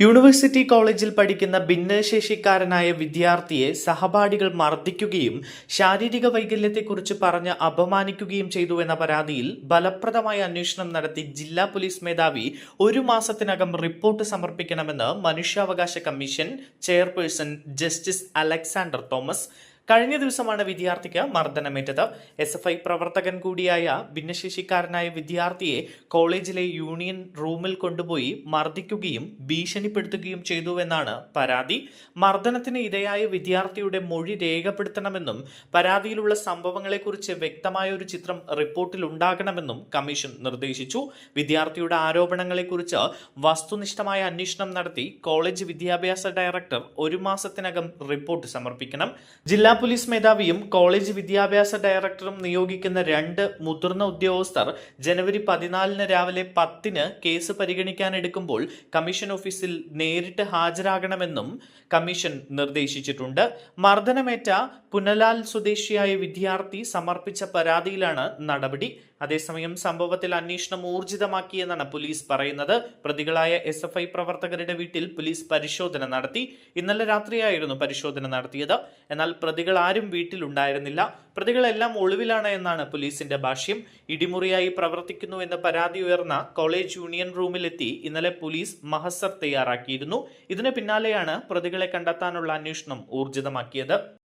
University കോളേജിൽ പഠിക്കുന്ന ഭിന്നശേഷിക്കാരനായ വിദ്യാർത്ഥിയെ സഹപാഠികൾ മർദ്ദിക്കുകയും ശാരീരിക വൈകല്യത്തെക്കുറിച്ച് പറഞ്ഞ് അപമാനിക്കുകയും ചെയ്തു എന്ന പരാതിയിൽ ഫലപ്രദമായ അന്വേഷണം നടത്തി ജില്ലാ പോലീസ് മേധാവി ഒരു മാസത്തിനകം റിപ്പോർട്ട് സമർപ്പിക്കണമെന്ന് മനുഷ്യാവകാശ commission chairperson justice Alexander Thomas കഴിഞ്ഞ ദിവസമാണ് വിദ്യാർത്ഥിക്ക് മർദ്ദനമേറ്റത്. എസ് എഫ് ഐ പ്രവർത്തകൻ കൂടിയായ ഭിന്നശേഷിക്കാരനായ വിദ്യാർത്ഥിയെ കോളേജിലെ യൂണിയൻ റൂമിൽ കൊണ്ടുപോയി മർദ്ദിക്കുകയും ഭീഷണിപ്പെടുത്തുകയും ചെയ്തുവെന്നാണ് പരാതി. മർദ്ദനത്തിന് ഇരയായ വിദ്യാർത്ഥിയുടെ മൊഴി രേഖപ്പെടുത്തണമെന്നും പരാതിയിലുള്ള സംഭവങ്ങളെക്കുറിച്ച് വ്യക്തമായ ഒരു ചിത്രം റിപ്പോർട്ടിൽ ഉണ്ടാകണമെന്നും കമ്മീഷൻ നിർദ്ദേശിച്ചു. വിദ്യാർത്ഥിയുടെ ആരോപണങ്ങളെക്കുറിച്ച് വസ്തുനിഷ്ഠമായ അന്വേഷണം നടത്തി കോളേജ് വിദ്യാഭ്യാസ ഡയറക്ടർ ഒരു മാസത്തിനകം റിപ്പോർട്ട് സമർപ്പിക്കണം. ജില്ലാ പോലീസ് മേധാവിയും കോളേജ് വിദ്യാഭ്യാസ ഡയറക്ടറും നിയോഗിക്കുന്ന രണ്ട് മുതിർന്ന ഉദ്യോഗസ്ഥർ ജനുവരി പതിനാലിന് രാവിലെ പത്തിന് കേസ് പരിഗണിക്കാനെടുക്കുമ്പോൾ കമ്മീഷൻ ഓഫീസിൽ നേരിട്ട് ഹാജരാകണമെന്നും കമ്മീഷൻ നിർദ്ദേശിച്ചിട്ടുണ്ട്. മർദ്ദനമേറ്റ പുനലാൽ സ്വദേശിയായ വിദ്യാർത്ഥി സമർപ്പിച്ച പരാതിയിലാണ് നടപടി. അതേസമയം സംഭവത്തിൽ അന്വേഷണം ഊർജിതമാക്കിയെന്നാണ് പോലീസ് പറയുന്നത്. പ്രതികളായ എസ് എഫ് ഐ പ്രവർത്തകരുടെ വീട്ടിൽ പോലീസ് പരിശോധന നടത്തി. ഇന്നലെ രാത്രിയായിരുന്നു പരിശോധന നടത്തിയത്. എന്നാൽ പ്രതികൾ ആരും വീട്ടിലുണ്ടായിരുന്നില്ല. പ്രതികളെല്ലാം ഒളിവിലാണ് എന്നാണ് പോലീസിന്റെ ഭാഷ്യം. ഇടിമുറിയായി പ്രവർത്തിക്കുന്നു എന്ന പരാതി ഉയർന്ന കോളേജ് യൂണിയൻ റൂമിലെത്തി ഇന്നലെ പോലീസ് മഹസർ തയ്യാറാക്കിയിരുന്നു. ഇതിന് പിന്നാലെയാണ് പ്രതികളെ കണ്ടെത്താനുള്ള അന്വേഷണം ഊർജിതമാക്കിയത്.